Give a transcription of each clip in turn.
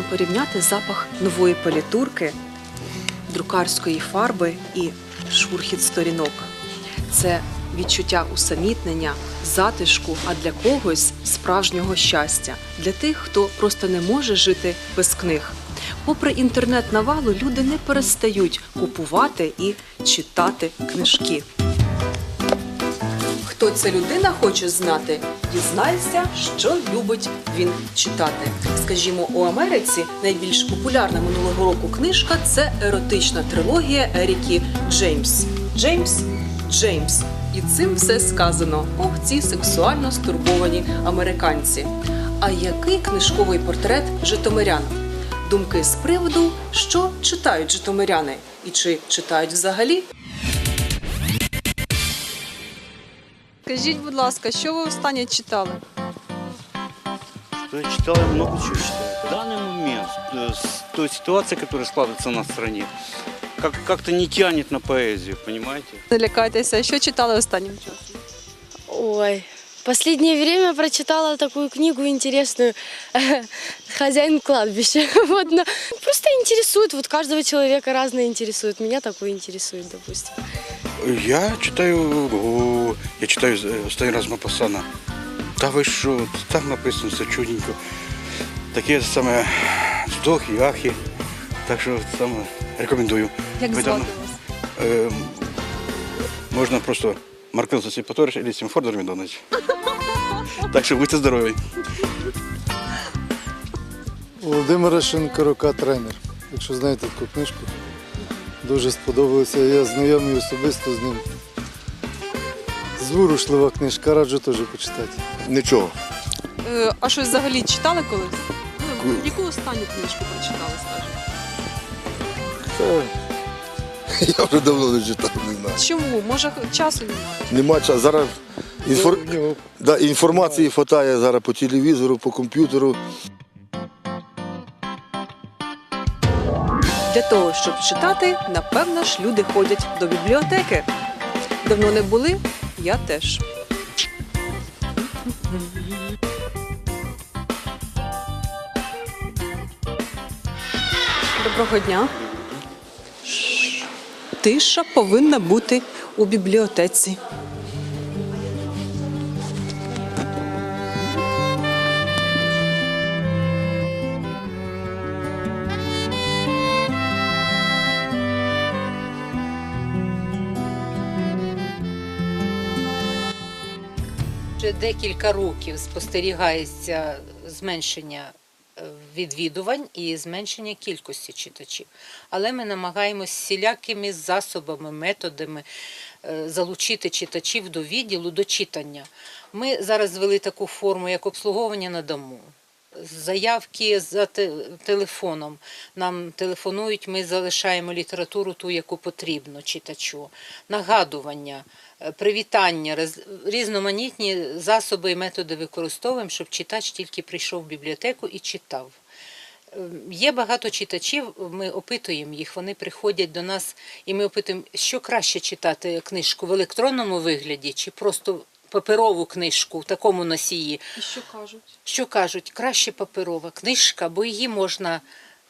Можна порівняти запах нової палітурки, друкарської фарби і шурхіт сторінок? Це відчуття усамітнення, затишку, а для когось справжнього щастя, для тих, хто просто не може жити без книг. Попри інтернет-навалу, люди не перестають купувати і читати книжки. Хто ця людина хоче знати, дізнайся, що любить він читати. Скажімо, у Америці найбільш популярна минулого року книжка це еротична трилогія Еріки Джеймс. Джеймс Джеймс. І цим все сказано. Ох, ці сексуально стурбовані американці. А який книжковий портрет житомирян? Думки з приводу, що читають житомиряни, і чи читають взагалі? Скажіть, будь ласка, що ви останнє читали? Что я читал, я много чего читаю. В данный момент, э, с той ситуации, которая складывается на стране, как- как-то не тянет на поэзию, понимаете? Не лякайтеся, що читали останнім часом? Ой, в последнее время прочитала такую книгу интересную «Хозяин кладбища». Вот, но просто интересует, вот каждого человека разное интересует. Меня такое интересует, допустим. Я читаю, о, я читаю е, останній раз Мапасана. Та ви що, там написано все чудненько. Таке саме вздохи, ахи. Так що саме рекомендую. Як Ви звати е, можна просто Маркел Сосіпаторич або Сімфор Дормідонович. Так що будьте здорові. Володимира Шинкарука тренер. Якщо знаєте таку книжку, дуже сподобалося. Я знайомий особисто з ним. Зворушлива книжка, раджу теж почитати. Нічого. Е, а щось взагалі читали колись? Ну, яку останню книжку прочитали, скажімо? Я вже давно не читав, не знаю. Чому? Може, часу немає? Нема часу. Зараз інфор... В нього да, інформації вистачає зараз по телевізору, по комп'ютеру. Для того, щоб читати, напевно ж люди ходять до бібліотеки. Давно не були? Я теж. Доброго дня. Тиша повинна бути у бібліотеці. Декілька років спостерігається зменшення е, відвідувань і зменшення кількості читачів. Але ми намагаємось всілякими засобами, методами е, залучити читачів до відділу, до читання. Ми зараз ввели таку форму, як обслуговування на дому. Заявки за телефоном. Нам телефонують, ми залишаємо літературу ту, яку потрібно читачу. Нагадування, е, привітання, різноманітні засоби і методи використовуємо, щоб читач тільки прийшов в бібліотеку і читав. Е, Є багато читачів, ми опитуємо їх, вони приходять до нас і ми опитуємо, що краще читати книжку в електронному вигляді чи просто паперову книжку в такому носії. І що кажуть? Що кажуть, краще паперова книжка, бо її можна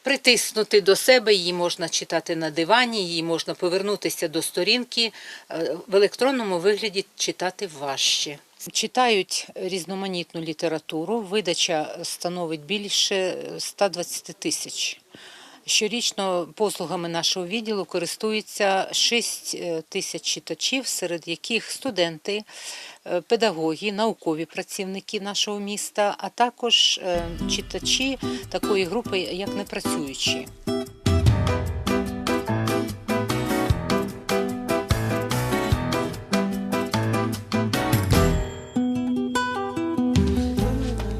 притиснути до себе, її можна читати на дивані, її можна повернутися до сторінки. Е, В електронному вигляді читати важче. Читають різноманітну літературу. Видача становить більше 120 тисяч. Щорічно послугами нашого відділу користуються 6 тисяч читачів, серед яких студенти, е, педагоги, наукові працівники нашого міста, а також е, читачі такої групи, як непрацюючі.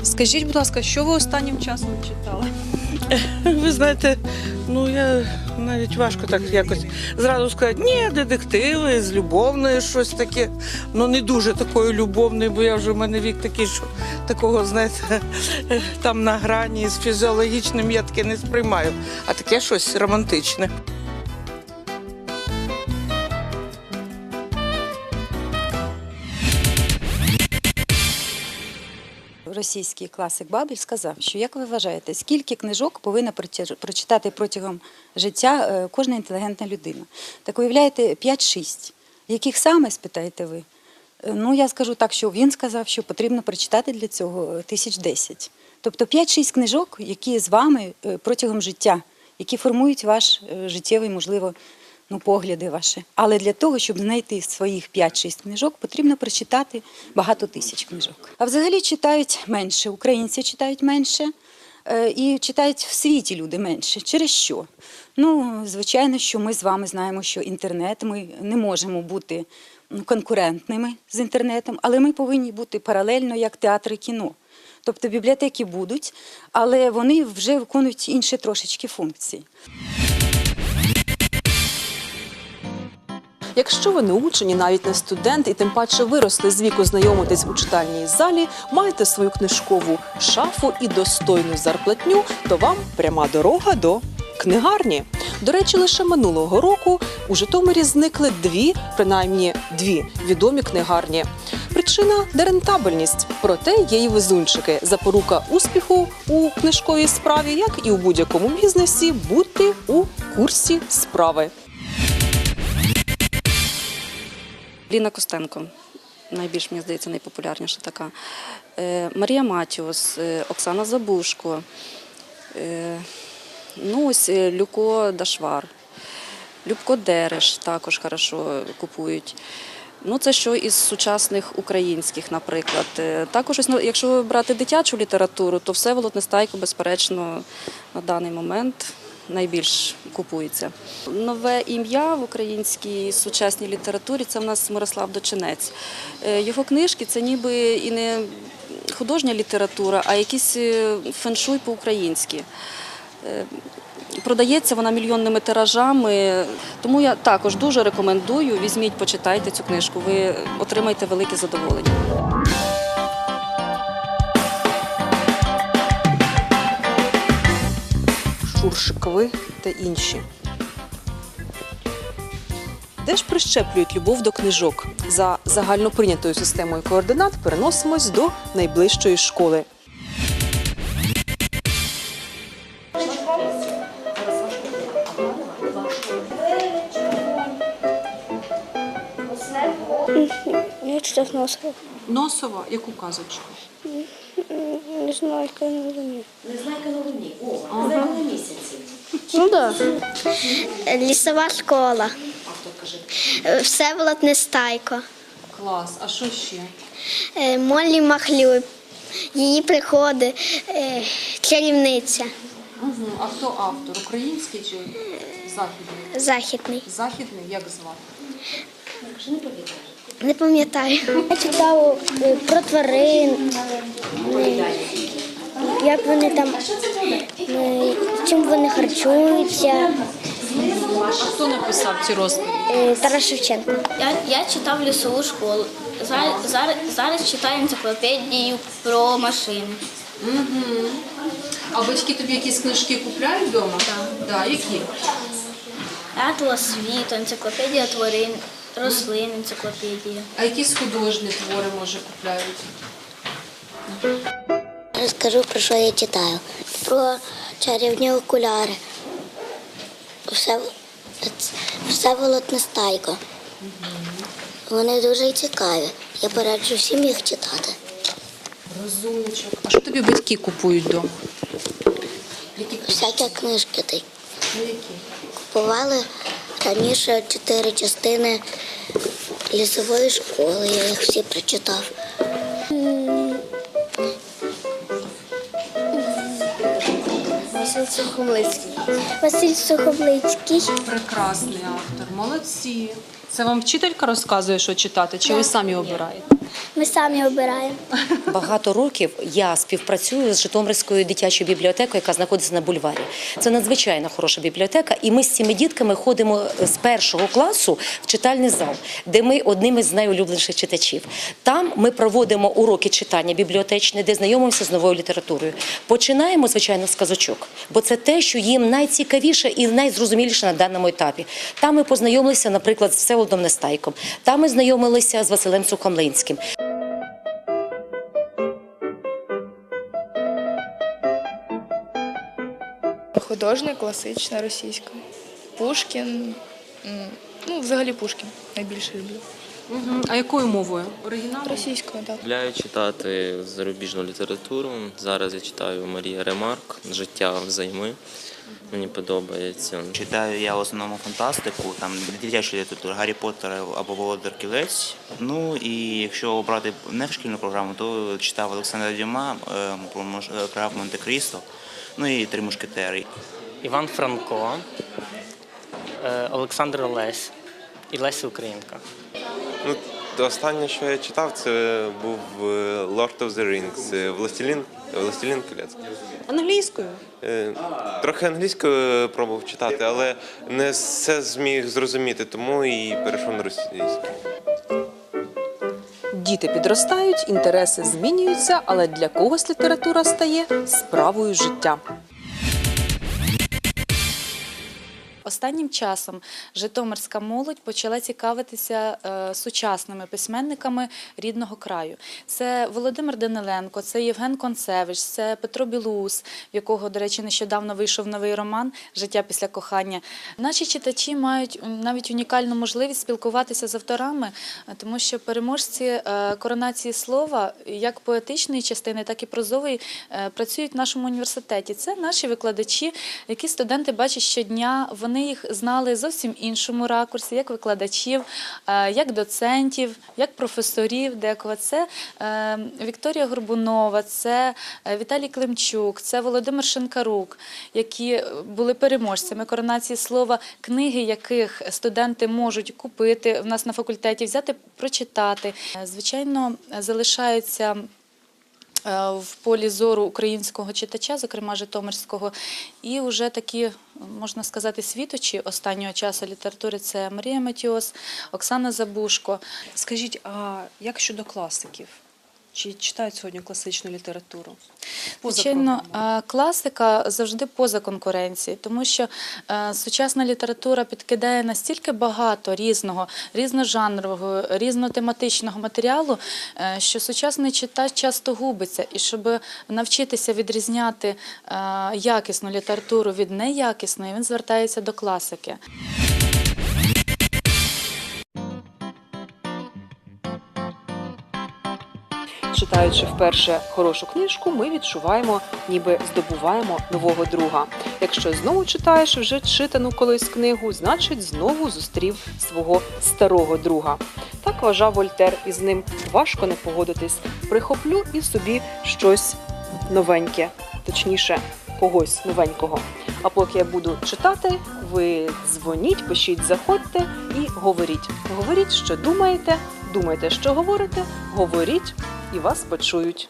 Скажіть, будь ласка, що ви останнім часом читали? Ви знаєте, ну я навіть важко так якось зразу сказати, ні, детективи з любовною щось таке. Ну не дуже такою любовною, бо я вже в мене вік такий, що такого, знаєте, там на грані з фізіологічним я таке не сприймаю, а таке щось романтичне. Російський класик Бабель, сказав, що як ви вважаєте, скільки книжок повинна прочитати протягом життя е, кожна інтелігентна людина? Так уявляєте, 5-6. Яких саме, спитаєте ви? Е, Ну, я скажу так, що він сказав, що потрібно прочитати для цього е, тисяч десять. Тобто 5-6 книжок, які з вами протягом життя, які формують ваш життєвий, можливо, ну, погляди ваші. Але для того, щоб знайти своїх 5-6 книжок, потрібно прочитати багато тисяч книжок. А взагалі читають менше, українці читають менше. е, І читають в світі люди менше. Через що? Ну, звичайно, що ми з вами знаємо, що інтернет ми не можемо бути ну, конкурентними з інтернетом, але ми повинні бути паралельно як театр і кіно. Тобто бібліотеки будуть, але вони вже виконують інші трошечки функції. Якщо ви не учені, навіть не студент, і тим паче виросли з віку знайомитись у читальній залі, маєте свою книжкову шафу і достойну зарплатню, то вам пряма дорога до книгарні. До речі, лише минулого року у Житомирі зникли дві, принаймні дві відомі книгарні. Причина нерентабельність. Проте є і везунчики. Запорука успіху у книжковій справі, як і у будь-якому бізнесі, бути у курсі справи. Ліна Костенко. Найбільш, мені здається, найпопулярніша така. Е, Марія Матіус, е, Оксана Забушко. Е, ну, ось Люко Дашвар. Любко Дереш також хорошо купують. Ну, це що із сучасних українських, наприклад. Також, ось, ну, якщо брати дитячу літературу, то Всеволод Нестайко, безперечно, на даний момент найбільш купується. Нове ім'я в українській сучасній літературі це в нас Мирослав Дочинець. Е, Його книжки це ніби і не художня література, а якийсь е, феншуй по-українськи. Е, Продається вона мільйонними тиражами, тому я також дуже рекомендую. Візьміть, почитайте цю книжку. Ви отримаєте велике задоволення. Шуршикови та інші. Де ж прищеплюють любов до книжок? За загальноприйнятою системою координат переносимось до найближчої школи. Я читав Носова. Носова, яку казочку? Не знаю, яка не розумію. Ну так. Лісова школа. Всеволод Нестайко. Клас, а що ще? Е, Моллі Махлюй. Її приходи. е, Чарівниця. Угу. А хто автор? Український чи західний? Західний. Західний, як звати? Не пам'ятаю. Я читав е, про тварин. е, Як вони там, е, чим вони харчуються. А хто написав ці розповіді? Тарас Шевченко. Я, я читав лісову школу. Зараз, зараз, зараз читаю енциклопедію про машини. Угу. А батьки тобі якісь книжки купляють вдома? Так. Да, які? Атлас світу, енциклопедія тварин, рослин, енциклопедія. А якісь художні твори, може, купляють? Розкажу про що я читаю. Про чарівні окуляри. Все, Всеволод Нестайко. Вони дуже цікаві. Я пораджу всім їх читати. Розумничок. А що тобі батьки купують вдома? Всякі книжки Ну, які? купували раніше чотири частини лісової школи. Я їх всі прочитав. Василь Сухомлицький. Василь Сухомлицький. Прекрасний автор, молодці. Це вам вчителька розказує, що читати, чи ви самі обираєте? Ми самі обираємо. Багато років я співпрацюю з Житомирською дитячою бібліотекою, яка знаходиться на бульварі. Це надзвичайно хороша бібліотека, і ми з цими дітками ходимо з першого класу в читальний зал, де ми одними з найулюбленіших читачів. Там ми проводимо уроки читання бібліотечне, де знайомимося з новою літературою. Починаємо, звичайно, з казочок, бо це те, що їм найцікавіше і найзрозуміліше на даному етапі. Там ми познайомилися, наприклад, з Всеволодом Нестайком. Там ми знайомилися з Василем Сухомлинським. Художня класична російська. Пушкін. Ну, взагалі Пушкін найбільше люблю. А якою мовою? Оригінал? Російською, так. Люблю читати зарубіжну літературу. Зараз я читаю Марія Ремарк Життя взайми. Мені подобається. Читаю я в основному фантастику, там дитячу літературу, Гаррі Поттер або Володар Кілець. Ну і якщо обрати не в шкільну програму, то читав Олександра Дюма е, про Мош- е, Монте-Крісто, ну і три мушкетери. Іван Франко, е, Олександр Лесь і Леся Українка. Ну, останнє, що я читав, це був е, Lord of the Rings, Властелін, Властелін колець. Англійською? Е, Трохи англійською пробував читати, але не все зміг зрозуміти, тому і перейшов на російську. Діти підростають, інтереси змінюються, але для когось література стає справою життя. Останнім часом Житомирська молодь почала цікавитися е, сучасними письменниками рідного краю. Це Володимир Даниленко, це Євген Концевич, це Петро Білоус, в якого, до речі, нещодавно вийшов новий роман Життя після кохання. Наші читачі мають навіть унікальну можливість спілкуватися з авторами, е, тому що переможці е, коронації слова, як поетичної частини, так і прозової, працюють в нашому університеті. Це наші викладачі, які студенти бачать щодня. Вони їх знали зовсім іншому ракурсі, як викладачів, е, як доцентів, як професорів. Декого це е, Вікторія Горбунова, це е, Віталій Климчук, це Володимир Шинкарук, які були переможцями коронації слова, книги яких студенти можуть купити в нас на факультеті, взяти, прочитати. Звичайно, залишаються в полі зору українського читача, зокрема Житомирського, і вже такі, можна сказати, світочі останнього часу літератури це Марія Матіос, Оксана Забушко. Скажіть, а як щодо класиків? Чи читають сьогодні класичну літературу? Поза Звичайно, класика завжди поза конкуренцією, тому що е, сучасна література підкидає настільки багато різного, різножанрового, різнотематичного матеріалу, е, що сучасний читач часто губиться. І щоб навчитися відрізняти е, якісну літературу від неякісної, він звертається до класики. Читаючи вперше хорошу книжку, ми відчуваємо, ніби здобуваємо нового друга. Якщо знову читаєш вже читану колись книгу, значить знову зустрів свого старого друга. Так вважав Вольтер, і з ним важко не погодитись. Прихоплю і собі щось новеньке, точніше, когось новенького. А поки я буду читати, ви дзвоніть, пишіть, заходьте і говоріть. Говоріть, що думаєте, думайте, що говорите, говоріть, і вас почують.